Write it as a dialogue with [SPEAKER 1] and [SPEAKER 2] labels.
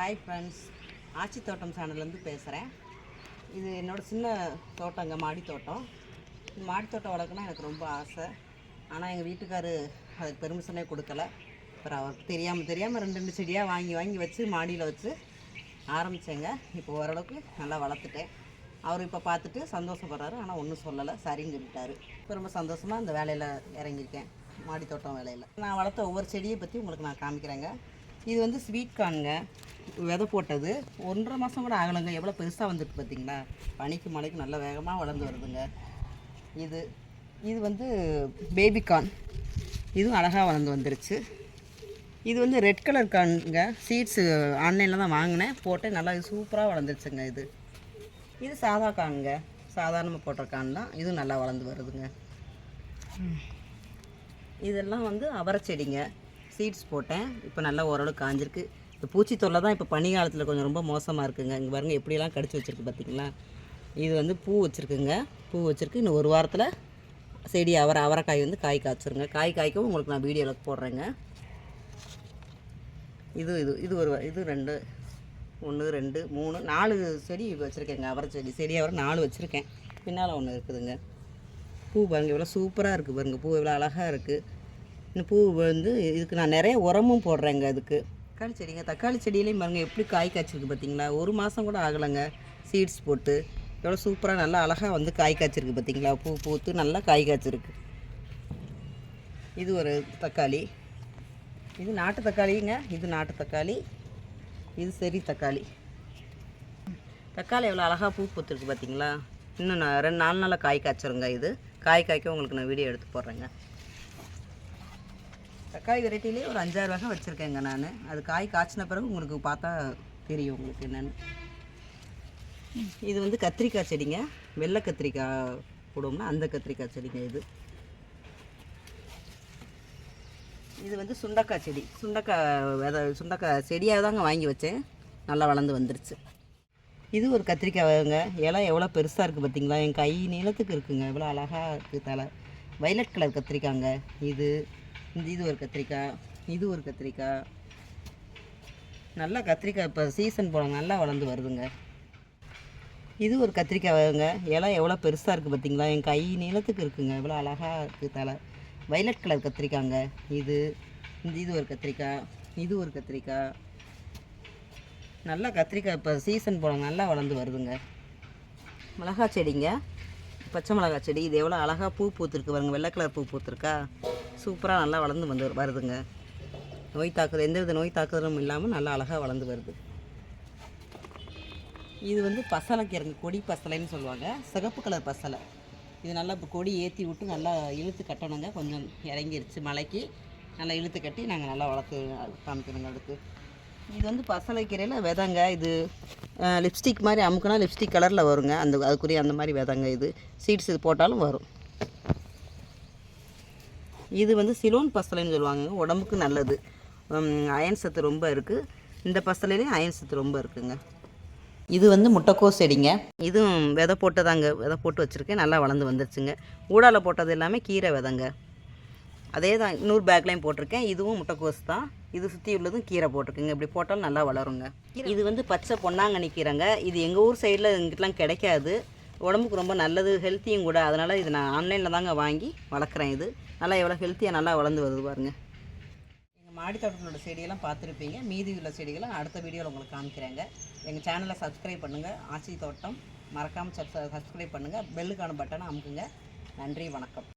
[SPEAKER 1] Hi friends ஆச்சி தோட்டம் சேனல்லேருந்து பேசுகிறேன் இது என்னோடய சின்ன தோட்டங்க மாடி தோட்டம். இந்த மாடி தோட்டம் வளர்க்கணும்னா எனக்கு ரொம்ப ஆசை. ஆனால் எங்கள் வீட்டுக்காரு அதுக்கு பெர்மிஷனே கொடுக்கல. அப்புறம் அவருக்கு தெரியாமல் தெரியாமல் ரெண்டு ரெண்டு செடியாக வாங்கி வாங்கி வச்சு மாடியில் வச்சு ஆரம்பித்தேங்க இப்போ ஓரளவுக்கு நல்லா வளர்த்துட்டேன். அவர் இப்போ பார்த்துட்டு சந்தோஷப்படுறாரு. ஆனால் ஒன்றும் சொல்லலை. சரின்னு சொல்லிட்டாரு. இப்போ ரொம்ப சந்தோஷமாக இந்த வேலையில் இறங்கியிருக்கேன். மாடி தோட்டம் வேலையில். நான் வளர்த்த ஒவ்வொரு செடியை பற்றி உங்களுக்கு நான் காமிக்கிறேங்க. இது வந்து ஸ்வீட் கார்னுங்க விதை போட்டது. ஒன்றரை மாதம் கூட ஆகலைங்க. எவ்வளோ பெருசாக வந்துட்டு பார்த்தீங்களா பனிக்கு மழைக்கு நல்ல வேகமாக வளர்ந்து வருதுங்க. இது இது வந்து பேபிகார்ன் இதுவும் அழகாக வளர்ந்து வந்துருச்சு. இது வந்து ரெட் கலர் கான்ங்க சீட்ஸு ஆன்லைனில் தான் வாங்கினேன். போட்டேன். நல்லா சூப்பராக வளர்ந்துருச்சுங்க இது. இது சாதா கானுங்க சாதாரணமாக போட்ட கான் தான். இதுவும் நல்லா வளர்ந்து வருதுங்க. இதெல்லாம் வந்து அவரை செடிங்க. சீட்ஸ் போட்டேன். இப்போ நல்லா ஓரளவு காஞ்சிருக்கு. இந்த பூச்சி தொல்லை தான் இப்போ பனி காலத்தில் கொஞ்சம் ரொம்ப மோசமாக இருக்குங்க. இங்கே பாருங்க எப்படியெல்லாம் கடிச்சு வச்சுருக்கு பார்த்தீங்களா இது வந்து பூ வச்சுருக்குங்க. பூ வச்சுருக்கு. இன்னும் ஒரு வாரத்தில் செடி அவரை அவரைக்காய் வந்து காய் காய்ச்சிருங்க. காய் காய்க்கவும் உங்களுக்கு நான் வீடியோவில் போடுறேங்க. இது இது இது ஒரு இது ரெண்டு ஒன்று ரெண்டு மூணு நாலு செடி வச்சுருக்கேங்க. அவரை செடி செடி அவரை நாலு வச்சுருக்கேன். பின்னால் ஒன்று இருக்குதுங்க. பூ பாருங்க இவ்வளோ சூப்பராக இருக்குது பாருங்க. பூ இவ்வளோ அழகாக இருக்குது இந்த பூ வந்து இதுக்கு நான் நிறைய உரமும் போடுறேங்க அதுக்கு. தக்காளி செடிங்க. தக்காளி செடியிலையும் பாருங்கள் எப்படி காய் காய்ச்சிருக்கு பார்த்தீங்களா ஒரு மாதம் கூட ஆகலைங்க. சீட்ஸ் போட்டு. எவ்வளோ சூப்பராக நல்லா அழகாக வந்து காய் காய்ச்சிருக்கு பார்த்தீங்களா பூ பூத்து நல்லா காய் காய்ச்சிருக்கு. இது ஒரு தக்காளி. இது நாட்டு தக்காளிங்க. இது நாட்டு தக்காளி. இது சரி தக்காளி. தக்காளி எவ்வளோ அழகாக பூ பூத்துருக்கு பார்த்தீங்களா இன்னும் நான் ரெண்டு நாலு நாளில் காய் காய்ச்சிருங்க இது. காய் காய்க்க உங்களுக்கு நான் வீடியோ எடுத்து போடுறேங்க. தக்காளி வெரைட்டிலே ஒரு அஞ்சாறு வகை வச்சுருக்கேங்க நான். அது காய் காய்ச்சின பிறகு உங்களுக்கு பார்த்தா தெரியும் உங்களுக்கு என்னென்னு. இது வந்து கத்திரிக்காய் செடிங்க. வெள்ளை கத்திரிக்காய் போடுவோம்னா அந்த கத்திரிக்காய் செடிங்க இது. இது வந்து சுண்டக்காய் செடி. சுண்டக்காய் விதை சுண்டக்காய் செடியாக தாங்க வாங்கி வச்சேன். நல்லா வளர்ந்து வந்துருச்சு. இது ஒரு கத்திரிக்காய்ங்க இலை எவ்வளோ பெருசாக இருக்குது பார்த்தீங்களா? என் கை நீளத்துக்கு இருக்குங்க. எவ்வளோ அழகாக இருக்குது தலை. வைலட் கலர் கத்திரிக்காய்ங்க. இது இந்த இது ஒரு கத்திரிக்காய் இது ஒரு கத்திரிக்காய். நல்லா கத்திரிக்காய் இப்போ சீசன் போன நல்லா வளர்ந்து வருதுங்க. இது ஒரு கத்திரிக்காய் வருங்க இலை எவ்வளோ பெருசாக இருக்குது பார்த்தீங்களா என் கை நீளத்துக்கு இருக்குங்க. எவ்வளோ அழகாக இருக்குது தலை. வைலட் கலர் கத்திரிக்காய்ங்க. இது இந்த இது ஒரு கத்திரிக்காய் இது ஒரு கத்திரிக்காய். நல்லா கத்திரிக்காய் இப்போ சீசன் போன நல்லா வளர்ந்து வருதுங்க. மிளகா செடிங்க. பச்சை மிளகா செடி. இது எவ்வளோ அழகாக பூ பூத்துருக்கு பாருங்க. வெள்ளை கலர் பூ பூத்துருக்கா? சூப்பராக நல்லா வளர்ந்து வந்து வருதுங்க. நோய் தாக்குதல் எந்த வித நோய் தாக்குதலும் இல்லாமல் நல்லா அழகாக வளர்ந்து வருது. இது வந்து பசலைக்கிழங்கு கொடி பசலைன்னு சொல்லுவாங்க. சிகப்பு கலர் பசலை. இது நல்லா இப்போ கொடி ஏற்றி விட்டு நல்லா இழுத்து கட்டணுங்க. கொஞ்சம் இறங்கிருச்சு மலைக்கு. நல்லா இழுத்து கட்டி நாங்கள் நல்லா வளர்த்து காமிக்கணுங்க அடுத்து. இது வந்து பசலைக்கீரையில் விதங்க. இது லிப்ஸ்டிக் மாதிரி அமுக்குனா லிப்ஸ்டிக் கலரில் வருங்க. அந்த அதுக்குரிய அந்த மாதிரி விதங்க இது. சீட்ஸ் இது போட்டாலும் வரும். இது வந்து சிலோன் பசலைன்னு சொல்லுவாங்க. உடம்புக்கு நல்லது. அயன் சத்து ரொம்ப இருக்குது இந்த பசலையிலையும் அயன் சத்து ரொம்ப இருக்குங்க. இது வந்து முட்டைக்கோஸ் செடிங்க. இதுவும் விதை போட்டதாங்க. விதை போட்டு வச்சுருக்கேன். நல்லா வளர்ந்து வந்துருச்சுங்க. ஊடால போட்டது எல்லாமே கீரை விதைங்க. அதே தான் இன்னொரு பேக்லேயும் போட்டிருக்கேன். இதுவும் முட்டைக்கோஸ் தான். இது சுற்றி உள்ளதும் கீரை போட்டிருக்குங்க. இப்படி போட்டாலும் நல்லா வளருங்க. இது வந்து பச்சை பொன்னாங்கண்ணி கீரைங்க. இது எங்கள் ஊர் சைடில் இங்கிட்டலாம் கிடைக்காது. உடம்புக்கு ரொம்ப நல்லது ஹெல்த்தியும் கூட. அதனால் இது நான் ஆன்லைனில் தாங்க வாங்கி வளர்க்குறேன் இது. நல்லா எவ்வளோ ஹெல்த்தியாக நல்லா வளர்ந்து வருது பாருங்கள் எங்கள் மாடி செடியெல்லாம் பார்த்துருப்பீங்க. மீதி உள்ள செடிகளை அடுத்த வீடியோவில் உங்களுக்கு காமிக்கிறேங்க. எங்கள் சேனலை சப்ஸ்கிரைப் பண்ணுங்கள் ஆசி தோட்டம். மறக்காமல் சப் சப்ஸ்கிரைப் பண்ணுங்கள் பெல்லுக்கான பட்டனை அமுக்குங்க. நன்றி வணக்கம்.